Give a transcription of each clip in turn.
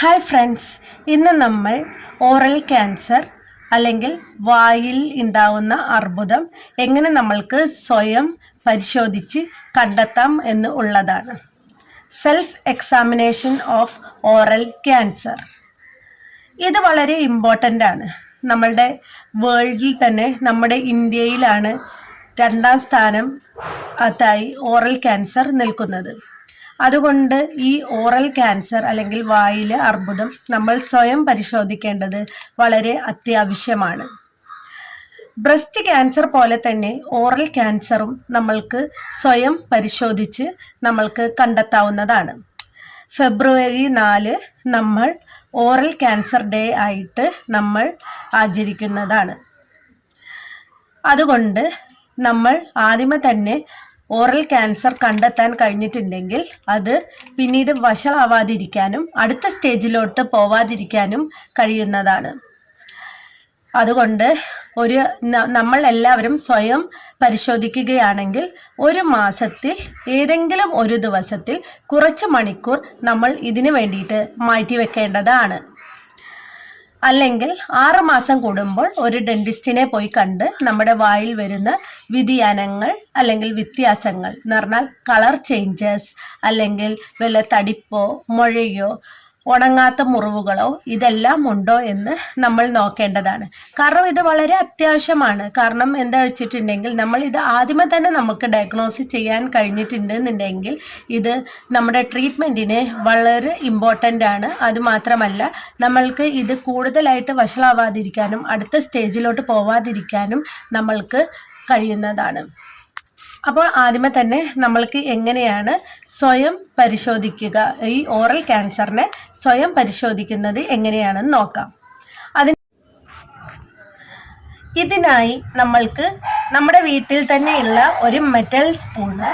Hi friends ഇന്ന് നമ്മൾ oral cancer അല്ലെങ്കിൽ വായിൽ ഉണ്ടാവുന്ന അർബുദം എങ്ങനെ നമ്മൾക്ക് സ്വയം പരിശോധിച്ച് കണ്ടെത്താം എന്ന് ഉള്ളതാണ്. Self examination of oral cancer ഇത് വളരെ ഇമ്പോർട്ടന്റ് ആണ്. നമ്മളുടെ വേൾഡിൽ തന്നെ നമ്മുടെ ഇന്ത്യയിലാണ് രണ്ടാം സ്ഥാനം അതായി ഓറൽ ക്യാൻസർ നിൽക്കുന്നത്. അതുകൊണ്ട് ഈ ഓറൽ ക്യാൻസർ അല്ലെങ്കിൽ വായിലെ അർബുദം നമ്മൾ സ്വയം പരിശോധിക്കേണ്ടത് വളരെ അത്യാവശ്യമാണ്. ബ്രസ്റ്റ് ക്യാൻസർ പോലെ തന്നെ ഓറൽ ക്യാൻസറും നമ്മൾക്ക് സ്വയം പരിശോധിച്ച് നമ്മൾക്ക് കണ്ടെത്താവുന്നതാണ്. ഫെബ്രുവരി നാല് നമ്മൾ ഓറൽ ക്യാൻസർ ഡേ ആയിട്ട് നമ്മൾ ആചരിക്കുന്നതാണ്. അതുകൊണ്ട് നമ്മൾ ആദ്യമേ തന്നെ ഓറൽ ക്യാൻസർ കണ്ടെത്താൻ കഴിഞ്ഞിട്ടുണ്ടെങ്കിൽ അത് പിന്നീട് വഷളാവാതിരിക്കാനും അടുത്ത സ്റ്റേജിലോട്ട് പോവാതിരിക്കാനും കഴിയുന്നതാണ്. അതുകൊണ്ട് ഒരു നമ്മൾ എല്ലാവരും സ്വയം പരിശോധിക്കുകയാണെങ്കിൽ ഒരു മാസത്തിൽ ഏതെങ്കിലും ഒരു ദിവസത്തിൽ കുറച്ച് മണിക്കൂർ നമ്മൾ ഇതിനു വേണ്ടിയിട്ട് മാറ്റി വെക്കേണ്ടതാണ് അല്ലെങ്കിൽ ആറ് മാസം കൂടുമ്പോൾ ഒരു ഡെന്റിസ്റ്റിനെ പോയി കണ്ട് നമ്മുടെ വായിൽ വരുന്ന വ്യതിയാനങ്ങൾ അല്ലെങ്കിൽ വ്യത്യാസങ്ങൾ എന്ന് പറഞ്ഞാൽ കളർ ചേഞ്ചസ് അല്ലെങ്കിൽ വല്ല തടിപ്പോ മുഴയോ ഉണങ്ങാത്ത മുറിവുകളോ ഇതെല്ലാം ഉണ്ടോ എന്ന് നമ്മൾ നോക്കേണ്ടതാണ്. കാരണം ഇത് വളരെ അത്യാവശ്യമാണ്. കാരണം എന്താ വെച്ചിട്ടുണ്ടെങ്കിൽ നമ്മൾ ഇത് ആദ്യമേ തന്നെ നമുക്ക് ഡയഗ്നോസ് ചെയ്യാൻ കഴിഞ്ഞിട്ടുണ്ട് എന്നുണ്ടെങ്കിൽ ഇത് നമ്മുടെ ട്രീറ്റ്മെന്റിന് വളരെ ഇമ്പോർട്ടന്റ് ആണ്. അതുമാത്രമല്ല നമ്മൾക്ക് ഇത് കൂടുതലായിട്ട് വഷളാവാതിരിക്കാനും അടുത്ത സ്റ്റേജിലോട്ട് പോവാതിരിക്കാനും നമ്മൾക്ക് കഴിയുന്നതാണ്. അപ്പോൾ ആദ്യമേ തന്നെ നമ്മൾക്ക് എങ്ങനെയാണ് സ്വയം പരിശോധിക്കുക? ഈ ഓറൽ ക്യാൻസറിനെ സ്വയം പരിശോധിക്കുന്നത് എങ്ങനെയാണെന്ന് നോക്കാം. അതിന് ഇതിനായി നമ്മൾക്ക് നമ്മുടെ വീട്ടിൽ തന്നെയുള്ള ഒരു മെറ്റൽ സ്പൂണ്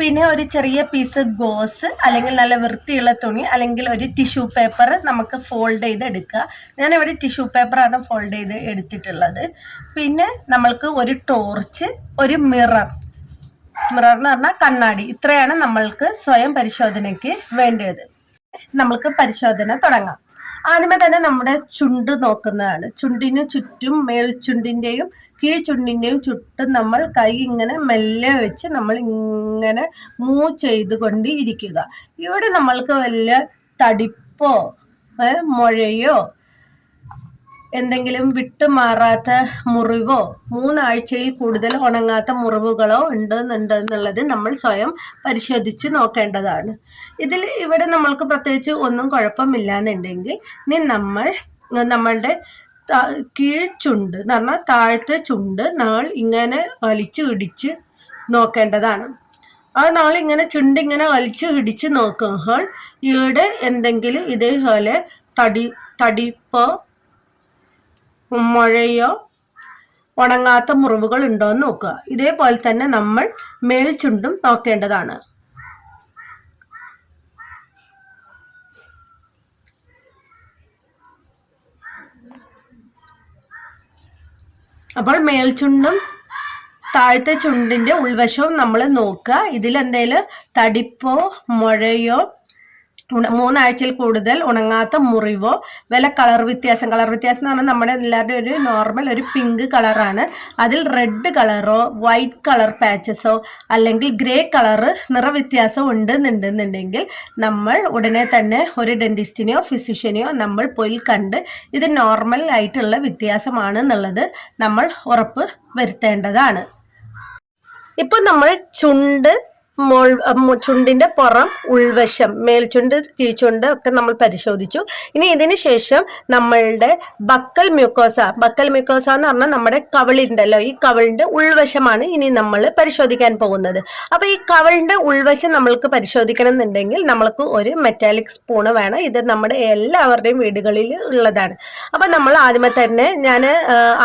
പിന്നെ ഒരു ചെറിയ പീസ് ഗോസ് അല്ലെങ്കിൽ നല്ല വൃത്തിയുള്ള തുണി അല്ലെങ്കിൽ ഒരു ടിഷ്യൂ പേപ്പർ നമുക്ക് ഫോൾഡ് ചെയ്ത് എടുക്കുക. ഞാനിവിടെ ടിഷ്യൂ പേപ്പറാണ് ഫോൾഡ് ചെയ്ത് എടുത്തിട്ടുള്ളത്. പിന്നെ നമ്മൾക്ക് ഒരു ടോർച്ച് ഒരു മിറർ മിറർ എന്ന് പറഞ്ഞാൽ കണ്ണാടി. ഇത്രയാണ് നമ്മൾക്ക് സ്വയം പരിശോധനയ്ക്ക് വേണ്ടത് നമ്മൾക്ക് പരിശോധന തുടങ്ങാം. ആദ്യമേ തന്നെ നമ്മുടെ ചുണ്ട് നോക്കുന്നതാണ്. ചുണ്ടിന് ചുറ്റും മേൽചുണ്ടിന്റെയും കീഴ്ചുണ്ടിന്റെയും ചുറ്റും നമ്മൾ കൈ ഇങ്ങനെ മെല്ലെ വെച്ച് നമ്മൾ ഇങ്ങനെ മൂവ് ചെയ്തുകൊണ്ട് ഇരിക്കുക ഇവിടെ നമ്മൾക്ക് വലിയ തടിപ്പോ മുഴയോ എന്തെങ്കിലും വിട്ടുമാറാത്ത മുറിവോ മൂന്നാഴ്ചയിൽ കൂടുതൽ ഉണങ്ങാത്ത മുറിവുകളോ ഉണ്ടെന്നുണ്ട് എന്നുള്ളത് നമ്മൾ സ്വയം പരിശോധിച്ച് നോക്കേണ്ടതാണ്. ഇതിൽ ഇവിടെ നമ്മൾക്ക് പ്രത്യേകിച്ച് ഒന്നും കുഴപ്പമില്ല എന്നുണ്ടെങ്കിൽ ഇനി നമ്മൾ നമ്മളുടെ കീഴ്ചുണ്ട് എന്ന് പറഞ്ഞാൽ താഴത്തെ ചുണ്ട് നമ്മൾ ഇങ്ങനെ വലിച്ചു ഇടിച്ച് നോക്കേണ്ടതാണ്. ആ നാൾ ഇങ്ങനെ ചുണ്ട് ഇങ്ങനെ വലിച്ചു ഇടിച്ച് നോക്കുമ്പോൾ ഇവിടെ എന്തെങ്കിലും ഇതേപോലെ തടി തടിപ്പോ മുഴയോ ഉണങ്ങാത്ത മുറിവുകൾ ഉണ്ടോ എന്ന് നോക്കുക. ഇതേപോലെ തന്നെ നമ്മൾ മേൽചുണ്ടും നോക്കേണ്ടതാണ്. അപ്പോൾ മേൽചുണ്ടും താഴത്തെ ചുണ്ടിന്റെ ഉൾവശവും നമ്മൾ നോക്കുക. ഇതിലെന്തേലും തടിപ്പോ മുഴയോ മൂന്നാഴ്ചയിൽ കൂടുതൽ ഉണങ്ങാത്ത മുറിവോ വില കളർ വ്യത്യാസം കളർ വ്യത്യാസം എന്ന് പറഞ്ഞാൽ നമ്മുടെ എല്ലാവരുടെയും ഒരു നോർമൽ ഒരു പിങ്ക് കളറാണ് അതിൽ റെഡ് കളറോ വൈറ്റ് കളർ പാച്ചസോ അല്ലെങ്കിൽ ഗ്രേ കളറ് നിറവ്യത്യാസം ഉണ്ട് എന്നുണ്ടെന്നുണ്ടെങ്കിൽ നമ്മൾ ഉടനെ തന്നെ ഒരു ഡെന്റിസ്റ്റിനെയോ ഫിസിഷ്യനെയോ നമ്മൾ പോയി കണ്ട് ഇത് നോർമൽ ആയിട്ടുള്ള വ്യത്യാസമാണ് എന്നുള്ളത് നമ്മൾ ഉറപ്പ് വരുത്തേണ്ടതാണ്. ഇപ്പം നമ്മൾ ചുണ്ട് മോൾ ചുണ്ടിന്റെ പുറം ഉൾവശം മേൽചുണ്ട് കീഴ്ചുണ്ട് ഒക്കെ നമ്മൾ പരിശോധിച്ചു. ഇനി ഇതിന് ശേഷം നമ്മളുടെ ബക്കൽ മ്യൂക്കോസ ബക്കൽ മ്യൂക്കോസ എന്ന് പറഞ്ഞാൽ നമ്മുടെ കവിളുണ്ടല്ലോ ഈ കവളിന്റെ ഉൾവശമാണ് ഇനി നമ്മൾ പരിശോധിക്കാൻ പോകുന്നത്. അപ്പോൾ ഈ കവളിന്റെ ഉൾവശം നമ്മൾക്ക് പരിശോധിക്കണം എന്നുണ്ടെങ്കിൽ നമ്മൾക്ക് ഒരു മെറ്റാലിക് സ്പൂണ് വേണം. ഇത് നമ്മുടെ എല്ലാവരുടെയും വീടുകളിൽ ഉള്ളതാണ്. അപ്പോൾ നമ്മൾ ആദ്യമേ തന്നെ ഞാൻ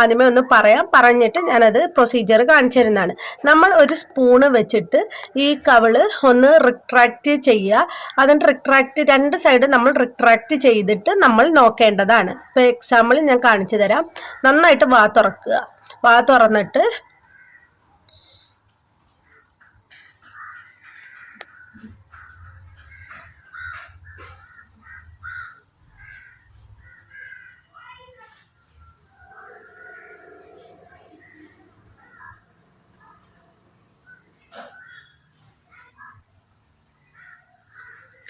ആദ്യമേ ഒന്ന് പറയാം. പറഞ്ഞിട്ട് ഞാനത് പ്രൊസീജിയർ കാണിച്ചു തരുന്നതാണ്. നമ്മൾ ഒരു സ്പൂണ് വെച്ചിട്ട് ഈ കവിൾ ഒന്ന് റിട്രാക്റ്റ് ചെയ്യുക. അതിന്റെ റിട്രാക്റ്റ് രണ്ട് സൈഡ് നമ്മൾ റിട്രാക്റ്റ് ചെയ്തിട്ട് നമ്മൾ നോക്കേണ്ടതാണ്. ഇപ്പോൾ എക്സാമ്പിൾ ഞാൻ കാണിച്ചു തരാം. നന്നായിട്ട് വാ തുറക്കുക. വാ തുറന്നിട്ട്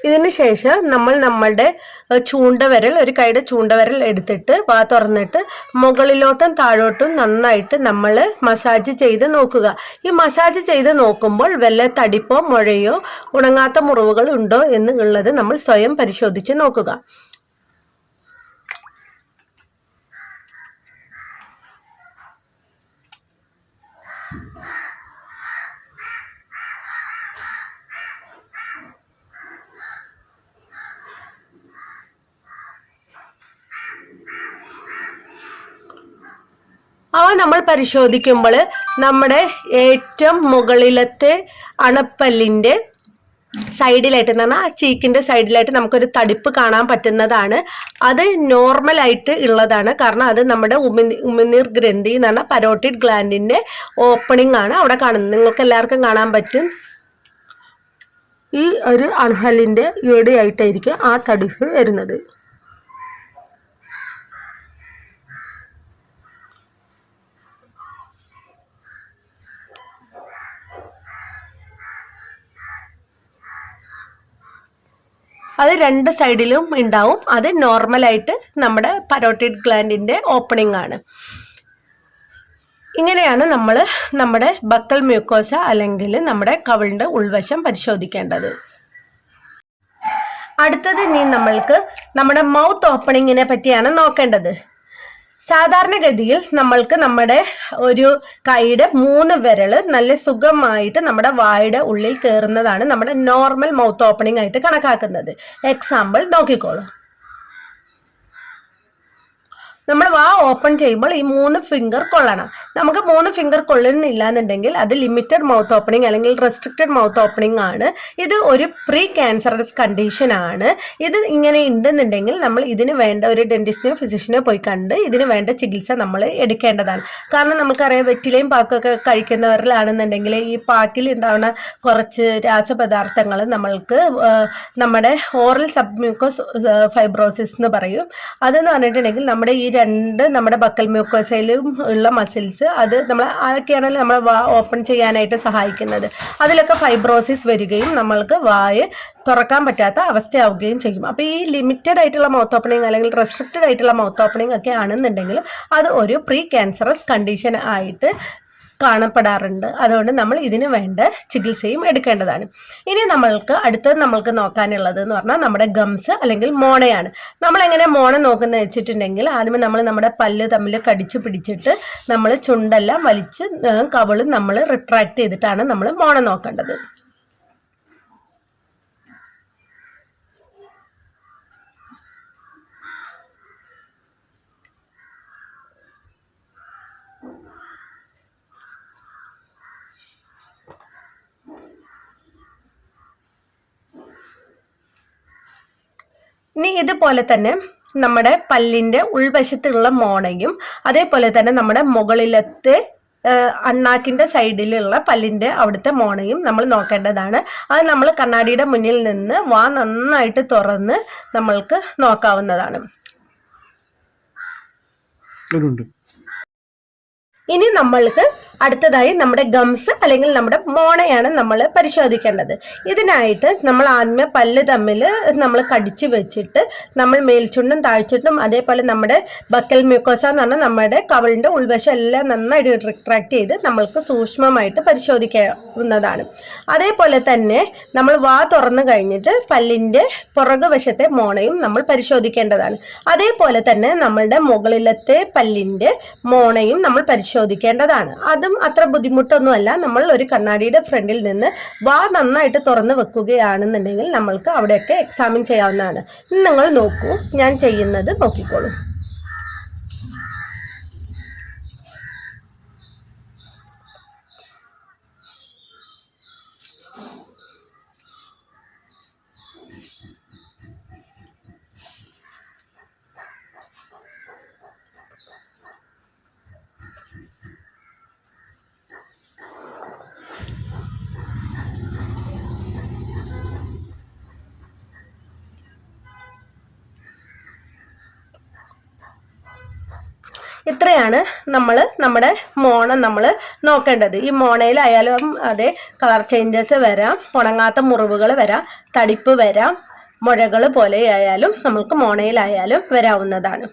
ഇതിന് ശേഷം നമ്മൾ നമ്മളുടെ ചൂണ്ടവരൽ ഒരു കൈയുടെ ചൂണ്ടവരൽ എടുത്തിട്ട് വാ തുറന്നിട്ട് മുകളിലോട്ടും താഴോട്ടും നന്നായിട്ട് നമ്മൾ മസാജ് ചെയ്ത് നോക്കുക. ഈ മസാജ് ചെയ്ത് നോക്കുമ്പോൾ വല്ല തടിപ്പോ മുഴയോ ഉണങ്ങാത്ത മുറിവുകൾ ഉണ്ടോ എന്ന് ഉള്ളത് നമ്മൾ സ്വയം പരിശോധിച്ച് നോക്കുക. അവ നമ്മൾ പരിശോധിക്കുമ്പോൾ നമ്മുടെ ഏറ്റവും മുകളിലത്തെ അണപ്പല്ലിന്റെ സൈഡിലായിട്ട് എന്ന് പറഞ്ഞാൽ ചീക്കിന്റെ സൈഡിലായിട്ട് നമുക്കൊരു തടിപ്പ് കാണാൻ പറ്റുന്നതാണ്. അത് നോർമലായിട്ട് ഉള്ളതാണ്. കാരണം അത് നമ്മുടെ ഉമി ഉമിനീർ ഗ്രന്ഥി എന്ന് പറഞ്ഞാൽ പരോട്ടിഡ് ഗ്ലാൻഡിന്റെ ഓപ്പണിംഗ് ആണ് അവിടെ കാണുന്നത്. നിങ്ങൾക്ക് എല്ലാവർക്കും കാണാൻ പറ്റും. ഈ ഒരു അണഹലിന്റെ ഇവിടെയായിട്ടായിരിക്കും ആ തടിപ്പ് വരുന്നത്. അത് രണ്ട് സൈഡിലും ഉണ്ടാവും. അത് നോർമലായിട്ട് നമ്മുടെ പരോട്ടിഡ് ഗ്ലാൻഡിന്റെ ഓപ്പണിംഗ് ആണ്. ഇങ്ങനെയാണ് നമ്മൾ നമ്മുടെ ബക്കൽ മ്യൂക്കോസ അല്ലെങ്കിൽ നമ്മുടെ കവിളിന്റെ ഉൾവശം പരിശോധിക്കേണ്ടത്. അടുത്തത് ഇനി നമ്മൾക്ക് നമ്മുടെ മൗത്ത് ഓപ്പണിങ്ങിനെ പറ്റിയാണ് നോക്കേണ്ടത്. സാധാരണഗതിയിൽ നമ്മൾക്ക് നമ്മുടെ ഒരു കൈയുടെ മൂന്ന് വിരൽ നല്ല സുഖമായിട്ട് നമ്മുടെ വായുടെ ഉള്ളിൽ കയറുന്നതാണ് നമ്മുടെ നോർമൽ മൗത്ത് ഓപ്പണിംഗ് ആയിട്ട് കണക്കാക്കുന്നത്. എക്സാമ്പിൾ നോക്കിക്കോളൂ. നമ്മൾ വാ ഓപ്പൺ ചെയ്യുമ്പോൾ ഈ മൂന്ന് ഫിംഗർ കൊള്ളണം. നമുക്ക് മൂന്ന് ഫിംഗർ കൊള്ളുന്നില്ല എന്നുണ്ടെങ്കിൽ അത് ലിമിറ്റഡ് മൗത്ത് ഓപ്പണിംഗ് അല്ലെങ്കിൽ റെസ്ട്രിക്റ്റഡ് മൗത്ത് ഓപ്പണിംഗ് ആണ്. ഇത് ഒരു പ്രീ ക്യാൻസറസ് കണ്ടീഷൻ ആണ്. ഇത് ഇങ്ങനെ ഉണ്ടെന്നുണ്ടെങ്കിൽ നമ്മൾ ഇതിന് വേണ്ട ഒരു ഡെന്റിസ്റ്റിനോ ഫിസിഷ്യനോ പോയി കണ്ട് ഇതിന് വേണ്ട ചികിത്സ നമ്മൾ എടുക്കേണ്ടതാണ്. കാരണം നമുക്കറിയാം വെറ്റിലയും പാക്കൊക്കെ കഴിക്കുന്നവരിലാണെന്നുണ്ടെങ്കിൽ ഈ പാക്കിൽ ഉണ്ടാവുന്ന കുറച്ച് രാസപദാർത്ഥങ്ങൾ നമ്മൾക്ക് നമ്മുടെ ഓറൽ സബ്മ്യൂക്കോസ് ഫൈബ്രോസിസ് എന്ന് പറയും. അതെന്ന് പറഞ്ഞിട്ടുണ്ടെങ്കിൽ നമ്മുടെ ഈ രണ്ട് നമ്മുടെ ബക്കൽ മ്യൂക്കോസയിലും ഉള്ള മസിൽസ് അത് നമ്മൾ അതൊക്കെയാണ് നമ്മൾ വാ ഓപ്പൺ ചെയ്യാനായിട്ട് സഹായിക്കുന്നത്. അതിലൊക്കെ ഫൈബ്രോസിസ് വരികയും നമ്മൾക്ക് വായ തുറക്കാൻ പറ്റാത്ത അവസ്ഥയാവുകയും ചെയ്യും. അപ്പോൾ ഈ ലിമിറ്റഡ് ആയിട്ടുള്ള മൗത്ത് ഓപ്പണിംഗ് അല്ലെങ്കിൽ റെസ്ട്രിക്റ്റഡ് ആയിട്ടുള്ള മൗത്ത് ഓപ്പണിംഗ് ഒക്കെ ആണെന്നുണ്ടെങ്കിൽ അത് ഒരു പ്രീ ക്യാൻസറസ് കണ്ടീഷൻ ആയിട്ട് കാണപ്പെടാറുണ്ട്. അതുകൊണ്ട് നമ്മൾ ഇതിന് വേണ്ട ചികിത്സയും എടുക്കേണ്ടതാണ്. ഇനി നമ്മൾക്ക് അടുത്തത് നമ്മൾക്ക് നോക്കാനുള്ളത് എന്ന് പറഞ്ഞാൽ നമ്മുടെ ഗംസ് അല്ലെങ്കിൽ മോണയാണ്. നമ്മൾ എങ്ങനെ മോണ നോക്കുന്നത് വെച്ചിട്ടുണ്ടെങ്കിൽ ആദ്യമേ നമ്മൾ നമ്മുടെ പല്ല് തമ്മിൽ കടിച്ചു പിടിച്ചിട്ട് നമ്മൾ ചുണ്ടെല്ലാം വലിച്ച് കവളും നമ്മൾ റിട്രാക്ട് ചെയ്തിട്ടാണ് നമ്മൾ മോണ നോക്കേണ്ടത്. ഇനി ഇതുപോലെ തന്നെ നമ്മുടെ പല്ലിന്റെ ഉൾവശത്തുള്ള മോണയും അതേപോലെ തന്നെ നമ്മുടെ മുകളിലത്തെ അണ്ണാക്കിന്റെ സൈഡിലുള്ള പല്ലിന്റെ അവിടുത്തെ മോണയും നമ്മൾ നോക്കേണ്ടതാണ്. അത് നമ്മൾ കണ്ണാടിയുടെ മുന്നിൽ നിന്ന് വാ നന്നായിട്ട് തുറന്ന് നമ്മൾക്ക് നോക്കാവുന്നതാണ്. ഇനി നമ്മൾക്ക് അടുത്തതായി നമ്മുടെ ഗംസ് അല്ലെങ്കിൽ നമ്മുടെ മോണയാണ് നമ്മൾ പരിശോധിക്കേണ്ടത്. ഇതിനായിട്ട് നമ്മൾ ആദ്യമേ പല്ല് തമ്മിൽ നമ്മൾ കടിച്ച് വെച്ചിട്ട് നമ്മൾ മേൽച്ചുണ്ടും താഴ്ചുണ്ടും അതേപോലെ നമ്മുടെ ബക്കൽ മ്യൂക്കോസ എന്ന് പറഞ്ഞാൽ നമ്മുടെ കവളിന്റെ ഉൾവശം എല്ലാം നന്നായിട്ട് റിട്രാക്ട് ചെയ്ത് നമ്മൾക്ക് സൂക്ഷ്മമായിട്ട് പരിശോധിക്കാവുന്നതാണ്. അതേപോലെ തന്നെ നമ്മൾ വാ തുറന്നു കഴിഞ്ഞിട്ട് പല്ലിന്റെ പുറകു വശത്തെ മോണയും നമ്മൾ പരിശോധിക്കേണ്ടതാണ്. അതേപോലെ തന്നെ നമ്മളുടെ മുകളിലത്തെ പല്ലിന്റെ മോണയും നമ്മൾ പരിശോധിക്കേണ്ടതാണ്. അതും അത്ര ബുദ്ധിമുട്ടൊന്നുമല്ല. നമ്മൾ ഒരു കണ്ണാടിയുടെ ഫ്രണ്ടിൽ നിന്ന് വാ നന്നായിട്ട് തുറന്ന് വെക്കുകയാണെന്നുണ്ടെങ്കിൽ നമ്മൾക്ക് അവിടെയൊക്കെ എക്സാമിൻ ചെയ്യാവുന്നതാണ്. നിങ്ങൾ നോക്കൂ ഞാൻ ചെയ്യുന്നത് നോക്കിക്കോളൂ. ഇത്രയാണ് നമ്മൾ നമ്മുടെ മോണ നമ്മൾ നോക്കേണ്ടത്. ഈ മോണയിലായാലും അതെ കളർ ചേഞ്ചസ് വരാം ഉണങ്ങാത്ത മുറിവുകൾ വരാം തടിപ്പ് വരാം മുഴകൾ പോലെയായാലും നമുക്ക് മോണയിലായാലും വരാവുന്നതാണ്.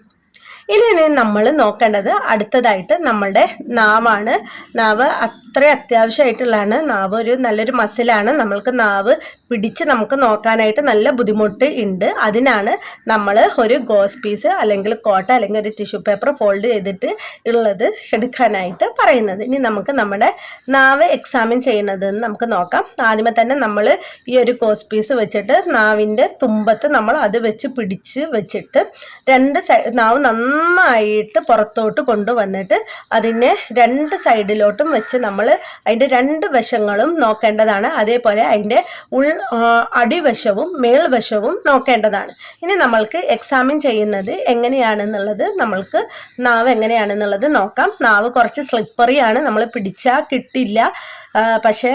ഇനി നമ്മൾ നോക്കേണ്ടത് അടുത്തതായിട്ട് നമ്മളുടെ നാവാണ്. നാവ് അത്ര അത്യാവശ്യമായിട്ടുള്ളതാണ് നാവ് ഒരു നല്ലൊരു മസിലാണ്. നമ്മൾക്ക് നാവ് പിടിച്ച് നമുക്ക് നോക്കാനായിട്ട് നല്ല ബുദ്ധിമുട്ട് ഉണ്ട് അതിനാണ് നമ്മൾ ഒരു ഗോസ് പീസ് അല്ലെങ്കിൽ കോട്ട അല്ലെങ്കിൽ ഒരു ടിഷ്യൂ പേപ്പർ ഫോൾഡ് ചെയ്തിട്ട് ഉള്ളത് എടുക്കാനായിട്ട് പറയുന്നത്. ഇനി നമുക്ക് നമ്മുടെ നാവ് എക്സാമിൻ ചെയ്യുന്നത് നമുക്ക് നോക്കാം. ആദ്യമേ തന്നെ നമ്മൾ ഈ ഒരു ഗോസ് പീസ് വെച്ചിട്ട് നാവിന്റെ തുമ്പത്ത് നമ്മൾ അത് വെച്ച് പിടിച്ച് വെച്ചിട്ട് രണ്ട് സൈഡ് നാവ് നന്നായിട്ട് പുറത്തോട്ട് കൊണ്ടുവന്നിട്ട് അതിനെ രണ്ട് സൈഡിലോട്ടും വെച്ച് നമ്മൾ അതിന്റെ രണ്ട് വശങ്ങളും നോക്കേണ്ടതാണ്. അതേപോലെ അതിന്റെ ഉൾ അടിവശവും മേൽവശവും നോക്കേണ്ടതാണ്. ഇനി നമ്മൾക്ക് എക്സാമിൻ ചെയ്യുന്നത് എങ്ങനെയാണെന്നുള്ളത് നമ്മൾക്ക് നാവ് എങ്ങനെയാണെന്നുള്ളത് നോക്കാം. നാവ് കുറച്ച് സ്ലിപ്പറിയാണ് നമ്മൾ പിടിച്ചാൽ കിട്ടില്ല. പക്ഷേ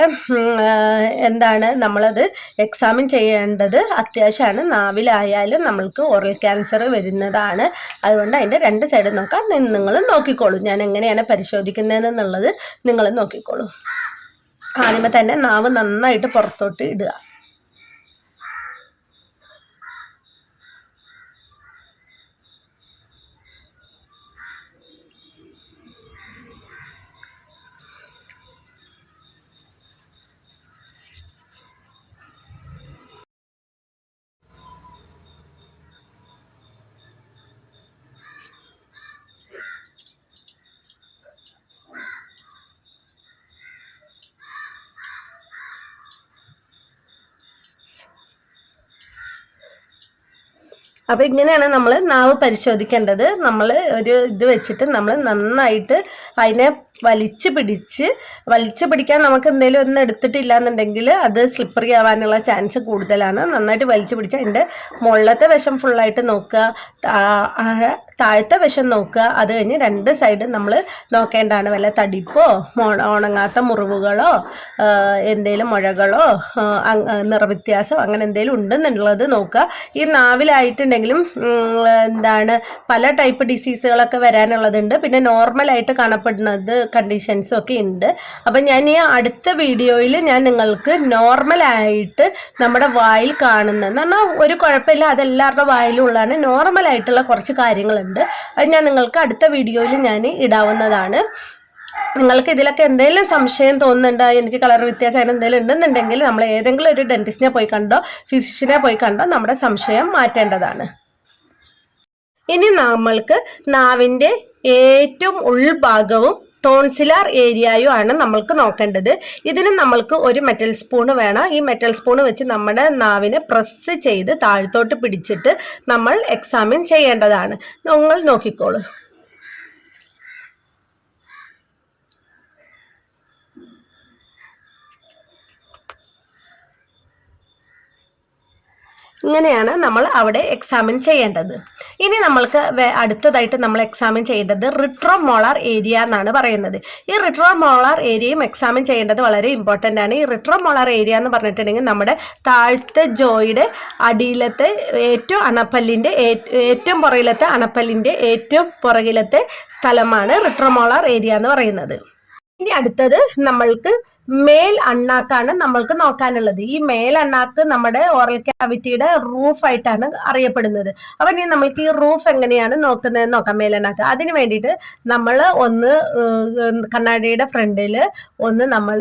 എന്താണ് നമ്മളത് എക്സാമിൻ ചെയ്യേണ്ടത് അത്യാവശ്യമാണ്. നാവിലായാലും നമ്മൾക്ക് ഓറൽ ക്യാൻസർ വരുന്നതാണ്. അതുകൊണ്ട് അതിന്റെ രണ്ട് സൈഡ് നോക്കാം. നിങ്ങൾ നോക്കിക്കോളൂ. ഞാൻ എങ്ങനെയാണ് പരിശോധിക്കുന്നതെന്നുള്ളത് നിങ്ങൾ നോക്കിക്കോളൂ. ആദ്യമേ തന്നെ നാവ് നന്നായിട്ട് പുറത്തോട്ട് ഇടുക. അപ്പോൾ ഇങ്ങനെയാണ് നമ്മൾ നാവ് പരിശോധിക്കേണ്ടത്. നമ്മൾ ഒരു ഇത് വെച്ചിട്ട് നമ്മൾ നന്നായിട്ട് അതിനെ വലിച്ചു പിടിച്ച് വലിച്ചു പിടിക്കാൻ നമുക്ക് എന്തെങ്കിലും ഒന്നും എടുത്തിട്ടില്ല എന്നുണ്ടെങ്കിൽ അത് സ്ലിപ്പറി ആവാനുള്ള ചാൻസ് കൂടുതലാണ്. നന്നായിട്ട് വലിച്ചു പിടിച്ച് അതിന്റെ മുകളിലത്തെ വശം ഫുള്ളായിട്ട് നോക്കുക. താഴത്തെ വശം നോക്കുക. അത് കഴിഞ്ഞ് രണ്ട് സൈഡും നമ്മൾ നോക്കേണ്ടതാണ്. വല്ല തടിപ്പോ ഉണങ്ങാത്ത മുറിവുകളോ എന്തെങ്കിലും മുഴകളോ നിറവ്യത്യാസം അങ്ങനെ എന്തെങ്കിലും ഉണ്ടെന്നുള്ളത് നോക്കുക. ഈ നാവിലായിട്ടുണ്ടെങ്കിലും എന്താണ് പല ടൈപ്പ് ഡിസീസുകളൊക്കെ വരാനുള്ളതുണ്ട്. പിന്നെ നോർമലായിട്ട് കാണപ്പെടുന്നത് കണ്ടീഷൻസും ഒക്കെ ഉണ്ട്. അപ്പം ഞാൻ ഈ അടുത്ത വീഡിയോയിൽ ഞാൻ നിങ്ങൾക്ക് നോർമലായിട്ട് നമ്മുടെ വായിൽ കാണുന്ന പറഞ്ഞാൽ ഒരു കുഴപ്പമില്ല അതെല്ലാവരുടെ വായിലും ഉള്ളതാണ്. നോർമലായിട്ടുള്ള കുറച്ച് കാര്യങ്ങളുണ്ട്. അത് ഞാൻ നിങ്ങൾക്ക് അടുത്ത വീഡിയോയിൽ ഞാൻ ഇടാവുന്നതാണ്. നിങ്ങൾക്ക് ഇതിലൊക്കെ എന്തെങ്കിലും സംശയം തോന്നുന്നുണ്ടോ? എനിക്ക് കളർ വ്യത്യാസം എന്തെങ്കിലും ഉണ്ടെന്നുണ്ടെങ്കിൽ നമ്മൾ ഏതെങ്കിലും ഒരു ഡെന്റിസ്റ്റിനെ പോയി കണ്ടോ ഫിസിഷ്യനെ പോയി കണ്ടോ നമ്മുടെ സംശയം മാറ്റേണ്ടതാണ്. ഇനി നമ്മൾക്ക് നാവിന്റെ ഏറ്റവും ഉൾഭാഗവും ടോൺസിലാർ ഏരിയയും ആണ് നമ്മൾക്ക് നോക്കേണ്ടത്. ഇതിന് നമ്മൾക്ക് ഒരു മെറ്റൽ സ്പൂൺ വേണം. ഈ മെറ്റൽ സ്പൂൺ വെച്ച് നമ്മുടെ നാവിനെ പ്രസ് ചെയ്ത് താഴ്ത്തോട്ട് പിടിച്ചിട്ട് നമ്മൾ എക്സാമിൻ ചെയ്യേണ്ടതാണ്. നിങ്ങൾ നോക്കിക്കോളൂ. ഇങ്ങനെയാണ് നമ്മൾ അവിടെ എക്സാമിൻ ചെയ്യേണ്ടത്. ഇനി നമ്മൾക്ക് അടുത്തതായിട്ട് നമ്മൾ എക്സാമിൻ ചെയ്യേണ്ടത് റിട്രോ റിട്രോമോളാർ ഏരിയ എന്നാണ് പറയുന്നത്. ഈ റിട്രോ റിട്രോമോളാർ ഏരിയയും എക്സാമിൻ ചെയ്യേണ്ടത് വളരെ ഇമ്പോർട്ടന്റ് ആണ്. ഈ റിട്രോ റിട്രോമോളാർ ഏരിയ എന്ന് പറഞ്ഞിട്ടുണ്ടെങ്കിൽ നമ്മുടെ താഴത്തെ ജോയുടെ അടിയിലത്തെ ഏറ്റവും അണപ്പല്ലിന്റെ ഏറ്റവും പുറകിലത്തെ അണപ്പല്ലിന്റെ ഏറ്റവും പുറകിലത്തെ സ്ഥലമാണ് റിട്രോ റിട്രോമോളാർ ഏരിയ എന്ന് പറയുന്നത്. ഇനി അടുത്തത് നമ്മൾക്ക് മേൽ അണ്ണാക്കാണ് നമ്മൾക്ക് നോക്കാനുള്ളത്. ഈ മേൽ അണ്ണാക്ക് നമ്മുടെ ഓറൽ ക്യാവിറ്റിയുടെ റൂഫായിട്ടാണ് അറിയപ്പെടുന്നത്. അപ്പൊ ഇനി നമ്മൾക്ക് ഈ റൂഫ് എങ്ങനെയാണ് നോക്കുന്നത് നോക്കാം മേലണ്ണാക്ക് അതിന് വേണ്ടിയിട്ട് നമ്മൾ ഒന്ന് കണ്ണാടിയുടെ ഫ്രണ്ടിൽ ഒന്ന് നമ്മൾ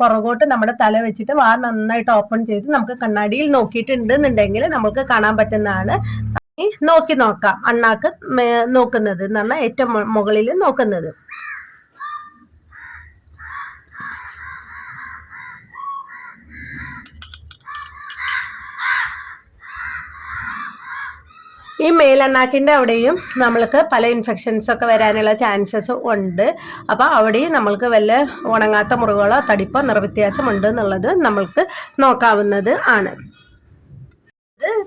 പുറകോട്ട് നമ്മുടെ തല വെച്ചിട്ട് വാ നന്നായിട്ട് ഓപ്പൺ ചെയ്ത് നമുക്ക് കണ്ണാടിയിൽ നോക്കിയിട്ടുണ്ടെന്നുണ്ടെങ്കിൽ നമുക്ക് കാണാൻ പറ്റുന്നതാണ്. നോക്കി നോക്കാം അണ്ണാക്ക് നോക്കുന്നത് എന്ന് പറഞ്ഞാൽ ഏറ്റവും മുകളിൽ നോക്കുന്നത്. ഈ മേലണ്ണാക്കിന്റെ അവിടെയും നമ്മൾക്ക് പല ഇൻഫെക്ഷൻസ് ഒക്കെ വരാനുള്ള ചാൻസസ് ഉണ്ട്. അപ്പോൾ അവിടെയും നമ്മൾക്ക് വല്ല ഉണങ്ങാത്ത മുറിവുകളോ തടിപ്പോ നിർവ്യത്യാസമുണ്ട് എന്നുള്ളത് നമ്മൾക്ക് നോക്കാവുന്നത് ആണ്.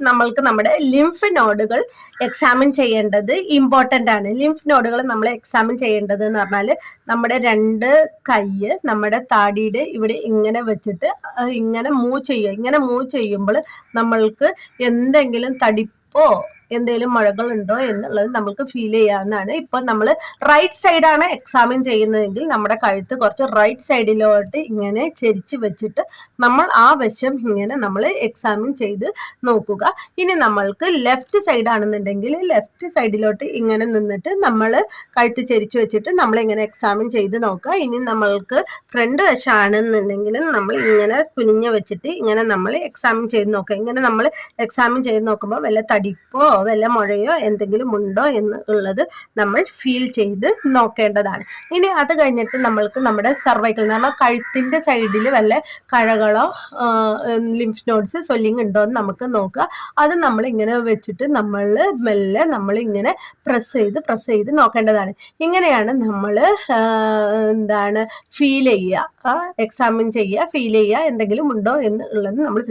നമ്മൾക്ക് നമ്മുടെ ലിംഫ് നോഡുകൾ എക്സാമിൻ ചെയ്യേണ്ടത് ഇമ്പോർട്ടന്റ് ആണ്. ലിംഫ് നോഡുകൾ നമ്മൾ എക്സാമിൻ ചെയ്യേണ്ടത് എന്ന് പറഞ്ഞാൽ നമ്മുടെ രണ്ട് കൈ നമ്മുടെ താടിയുടെ ഇവിടെ ഇങ്ങനെ വെച്ചിട്ട് ഇങ്ങനെ മൂവ് ചെയ്യുക. ഇങ്ങനെ മൂവ് ചെയ്യുമ്പോൾ നമ്മൾക്ക് എന്തെങ്കിലും തടിപ്പോ എന്തെങ്കിലും മുഴകളുണ്ടോ എന്നുള്ളത് നമുക്ക് ഫീൽ ചെയ്യാവുന്നതാണ്. ഇപ്പം നമ്മൾ റൈറ്റ് സൈഡാണ് എക്സാമിൻ ചെയ്യുന്നതെങ്കിൽ നമ്മുടെ കഴുത്ത് കുറച്ച് റൈറ്റ് സൈഡിലോട്ട് ഇങ്ങനെ ചെരിച്ച് വെച്ചിട്ട് നമ്മൾ ആ വശം ഇങ്ങനെ നമ്മൾ എക്സാമിൻ ചെയ്ത് നോക്കുക. ഇനി നമ്മൾക്ക് ലെഫ്റ്റ് സൈഡാണെന്നുണ്ടെങ്കിൽ ലെഫ്റ്റ് സൈഡിലോട്ട് ഇങ്ങനെ നിന്നിട്ട് നമ്മൾ കഴുത്ത് ചെരിച്ച് വെച്ചിട്ട് നമ്മൾ ഇങ്ങനെ എക്സാമിൻ ചെയ്ത് നോക്കുക. ഇനി നമ്മൾക്ക് ഫ്രണ്ട് വശമാണെന്നുണ്ടെങ്കിൽ നമ്മൾ ഇങ്ങനെ കുനിഞ്ഞ് വെച്ചിട്ട് ഇങ്ങനെ നമ്മൾ എക്സാമിൻ ചെയ്ത് നോക്കുക. ഇങ്ങനെ നമ്മൾ എക്സാമിൻ ചെയ്ത് നോക്കുമ്പോൾ വല്ല തടിപ്പോ വല്ല മുഴയോ എന്തെങ്കിലും ഉണ്ടോ എന്ന് ഉള്ളത് നമ്മൾ ഫീൽ ചെയ്ത് നോക്കേണ്ടതാണ്. ഇനി അത് കഴിഞ്ഞിട്ട് നമ്മൾക്ക് നമ്മുടെ സർവൈക്കൽ നമ്മൾ കഴുത്തിന്റെ സൈഡിൽ വല്ല കഴകളോ ലിംഫ് നോഡ്സ് സ്വല്ലിങ് ഉണ്ടോ എന്ന് നമുക്ക് നോക്കുക. അത് നമ്മൾ ഇങ്ങനെ വെച്ചിട്ട് നമ്മൾ മെല്ലെ നമ്മൾ ഇങ്ങനെ പ്രസ് ചെയ്ത് പ്രസ് ചെയ്ത് നോക്കേണ്ടതാണ്. ഇങ്ങനെയാണ് നമ്മൾ എന്താണ് ഫീൽ ചെയ്യുക. എക്സാമിൻ ചെയ്യുക ഫീൽ ചെയ്യുക എന്തെങ്കിലും ഉണ്ടോ എന്ന് ഉള്ളത് നമ്മൾ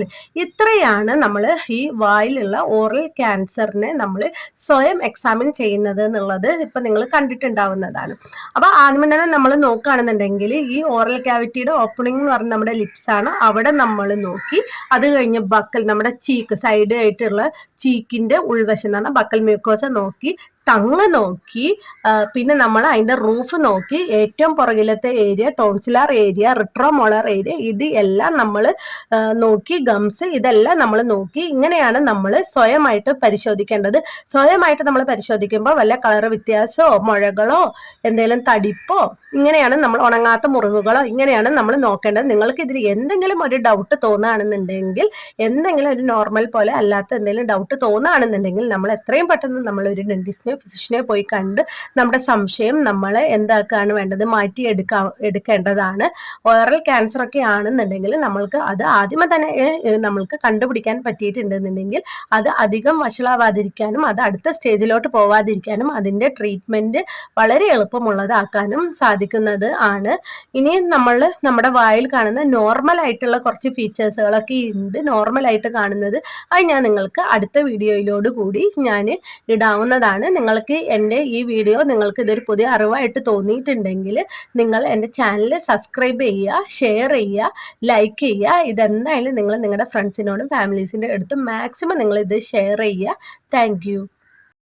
ഇത്രയാണ് നമ്മൾ ഈ വായിലുള്ള ഓറൽ ക്യാൻസറിനെ നമ്മൾ സ്വയം എക്സാമിൻ ചെയ്യുന്നത് എന്നുള്ളത് ഇപ്പം നിങ്ങൾ കണ്ടിട്ടുണ്ടാവുന്നതാണ്. അപ്പോൾ ആദ്യം തന്നെ നമ്മൾ നോക്കുകയാണെന്നുണ്ടെങ്കിൽ ഈ ഓറൽ ക്യാവിറ്റിയുടെ ഓപ്പണിംഗ് എന്ന് പറഞ്ഞ നമ്മുടെ ലിപ്സ് ആണ്. അവിടെ നമ്മൾ നോക്കി അത് കഴിഞ്ഞ് ബക്കൽ നമ്മുടെ ചീക്ക് സൈഡ് ആയിട്ടുള്ള ചീക്കിന്റെ ഉൾവശം എന്ന് പറഞ്ഞാൽ ബക്കൽ മ്യൂക്കോസ നോക്കി ടങ് നോക്കി പിന്നെ നമ്മൾ അതിന്റെ റൂഫ് നോക്കി ഏറ്റവും പുറകിലത്തെ area tonsillar area retromolar area ഇത് എല്ലാം നമ്മൾ നോക്കി ഗംസ് ഇതെല്ലാം നമ്മൾ നോക്കി ഇങ്ങനെയാണ് നമ്മൾ സ്വയമായിട്ട് പരിശോധിക്കേണ്ടത്. സ്വയമായിട്ട് നമ്മൾ പരിശോധിക്കുമ്പോൾ വല്ല കളർ വ്യത്യാസമോ മുഴകളോ എന്തെങ്കിലും തടിപ്പോ ഇങ്ങനെയാണ് നമ്മൾ ഉണങ്ങാത്ത മുറിവുകളോ ഇങ്ങനെയാണ് നമ്മൾ നോക്കേണ്ടത്. നിങ്ങൾക്ക് ഇതിൽ എന്തെങ്കിലും ഒരു ഡൗട്ട് തോന്നുകയാണെന്നുണ്ടെങ്കിൽ എന്തെങ്കിലും ഒരു നോർമൽ പോലെ അല്ലാത്ത എന്തെങ്കിലും ഡൗട്ട് തോന്നുകയാണെന്നുണ്ടെങ്കിൽ നമ്മൾ എത്രയും പെട്ടെന്ന് നമ്മൾ ഒരു ഡെന്റിസ്റ്റിനെ ഫിസിഷ്യനെ പോയി കണ്ട് നമ്മുടെ സംശയം നമ്മൾ എന്താക്കാണ് വേണ്ടത്? മാറ്റി എടുക്കാ എടുക്കേണ്ടതാണ്. ഓറൽ ക്യാൻസർ ഒക്കെ ആണെന്നുണ്ടെങ്കിൽ നമ്മൾക്ക് അത് ആദ്യമേ തന്നെ നമ്മൾക്ക് കണ്ടുപിടിക്കാൻ പറ്റിയിട്ടുണ്ടെന്നുണ്ടെങ്കിൽ അത് അധികം വഷളാവാതിരിക്കാനും അത് അടുത്ത സ്റ്റേജിലോട്ട് പോവാതിരിക്കാനും അതിന്റെ ട്രീറ്റ്മെന്റ് വളരെ എളുപ്പമുള്ളതാക്കാനും സാധിക്കുന്നത് ആണ്. ഇനി നമ്മൾ നമ്മുടെ വായിൽ കാണുന്ന നോർമൽ ആയിട്ടുള്ള കുറച്ച് ഫീച്ചേഴ്സുകളൊക്കെ ഉണ്ട്. നോർമലായിട്ട് കാണുന്നത് അത് ഞാൻ നിങ്ങൾക്ക് അടുത്ത വീഡിയോയിലോട് കൂടി ഞാൻ ഇടാവുന്നതാണ്. നിങ്ങൾ നിങ്ങൾക്ക് എന്റെ ഈ വീഡിയോ നിങ്ങൾക്ക് ഇതൊരു പുതിയ അറിവായിട്ട് തോന്നിയിട്ടുണ്ടെങ്കിൽ നിങ്ങൾ എന്റെ ചാനൽ സബ്സ്ക്രൈബ് ചെയ്യുക ഷെയർ ചെയ്യുക ലൈക്ക് ചെയ്യുക. ഇതെന്തായാലും നിങ്ങൾ നിങ്ങളുടെ ഫ്രണ്ട്സിനോടും ഫാമിലീസിന്റെ അടുത്തും മാക്സിമം നിങ്ങൾ ഇത് ഷെയർ ചെയ്യുക. താങ്ക്